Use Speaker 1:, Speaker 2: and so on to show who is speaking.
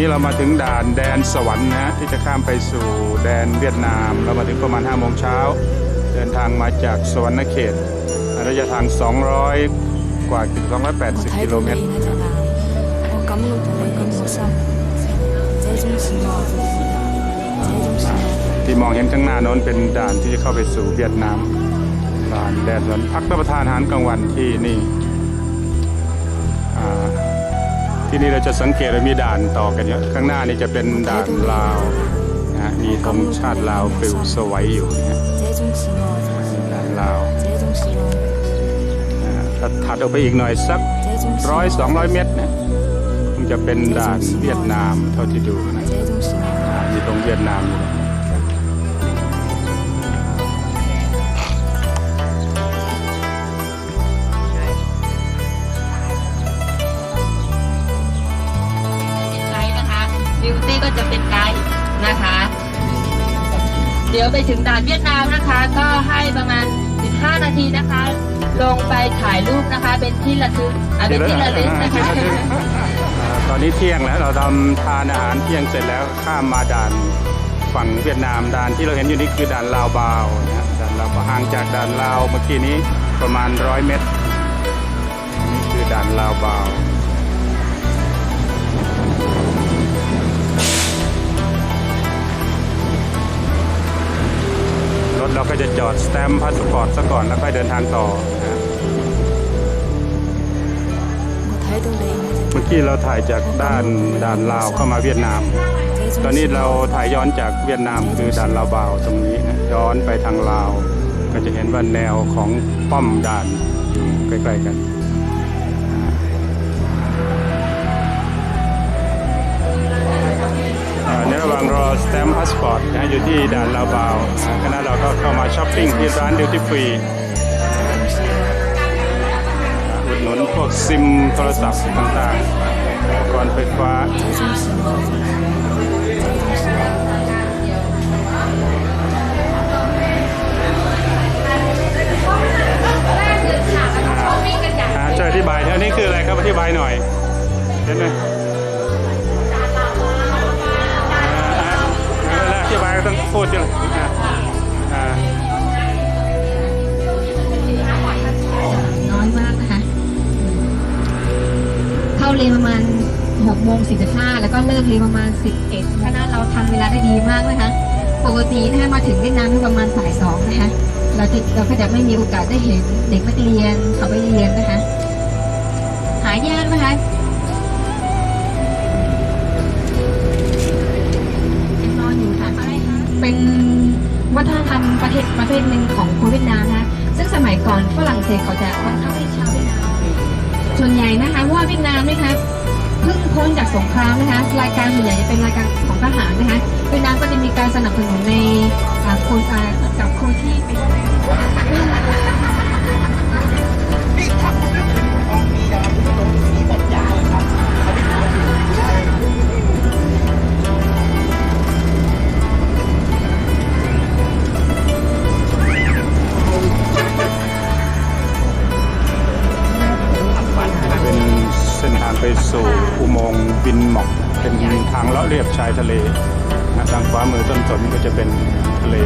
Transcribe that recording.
Speaker 1: นี้เรามาถึงด่านแดนสวรรค์นะที่จะข้ามไปสู่แดนเวียดนาม เรามาถึงประมาณ5โมงเช้า เดินทางมาจากสวรรณเขตระยะทาง 200 กว่าถึง280 กิโลเมตรที่มองเห็นข้างหน้านั้นเป็นด่านที่จะเข้าไปสู่เวียดนามด่านแดนสวรรค์พักรับประทานอาหารกลางวันที่นี่ ที่นี่เราจะสังเกตว่ามีด่านต่อกันเยอะข้างหน้านี่จะเป็นด่านลาวนะมีธงชาติลาวปิวสวัยอยู่นะด่านลาวถ้าถัดออกไปอีกหน่อยสักร้อยสองร้อยเมตรนะมันจะเป็นด่านเวียดนามเท่าที่ดูนะมีตรงเวียดนามอยู่
Speaker 2: ก็จะเป็นไกด์นะคะ เดี๋ยวไปถึงด่านเวียดนามนะคะ ก็ให้ประมาณ 15 นาทีนะคะ ลงไปถ่ายรูปนะคะ เป็นที่ระลึกอะเป็นที่ระลึกนะคะ
Speaker 1: ตอนนี้เที่ยงแล้วเราทำทานอาหารเที่ยงเสร็จแล้วข้ามมาด่านฝั่งเวียดนามด่านที่เราเห็นอยู่นี่คือด่านลาวบาวนะด่านลาวบาวห่างจากด่านลาวเมื่อกี้นี้ประมาณร้อยเมตรนี่คือด่านลาวบาว ก็จะจอดสแตมป์พาสปอร์ตซะก่อนแล้วค่อยเดินทางต่อนะเมื่อกี้เราถ่ายจากด้านด่านลาวเข้ามาเวียดนาม ตอนนี้เราถ่ายย้อนจากเวียดนามคือด่านลาวบาวตรงนี้นะย้อนไปทางลาว ก็จะเห็นว่าแนวของป้อมด่านอยู่ใกล้ๆกันาสปอร์ตนะอยู่ที่ด่านลาบาวคณะเราก็เข้ามาช้อปปิ้งที่ร้านดิวตี้ฟรีอุดหนุนพวกซิมโทรศัพท์ต่างๆอุปกรณ์ไฟฟ้าช่วยอธิบายแถวนี้คืออะไรครับอธิบายหน่อยเห็นไหม ก็ต้องพูดจังอ่าอ่า
Speaker 2: น้อยมากนะคะ เข้าเรียนประมาณ6โมง45แล้วก็เลิกเรียนประมาณ 11คณะเราทำเวลาได้ดีมากนะคะ ปกตินะคะมาถึงเวียดนามประมาณบ่ายสองนะคะ เราจะเราก็จะไม่มีโอกาสได้เห็นเด็กนักเรียนเขาไปเรียนนะคะ หายากนะคะ วัฒนธรรมประเทศประเภทหนึ่งของคนเวียดนามนะซึ่งสมัยก่อนฝรั่งเศสเขาจะบังคับให้ชาวเวียดนามส่วนใหญ่นะคะว่าเวียดนามนะคะเพิ่งพ้นจากสงครามนะคะรายการส่วนใหญ่จะเป็นรายการของทหารนะคะเวียดนามก็จะมีการสนับสนุนใน
Speaker 1: ไปสู่อุโมงค์บินหมอกเป็นทางเลาะเรียบชายทะเลนะทางขวามือต้นสนก็จะเป็นทะเล